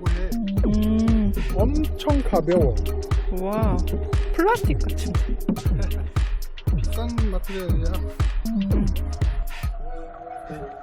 하고 해. 음. 엄청 가벼워. 와 플라스틱 같지? 거. 비싼 마트리이야 음. 네.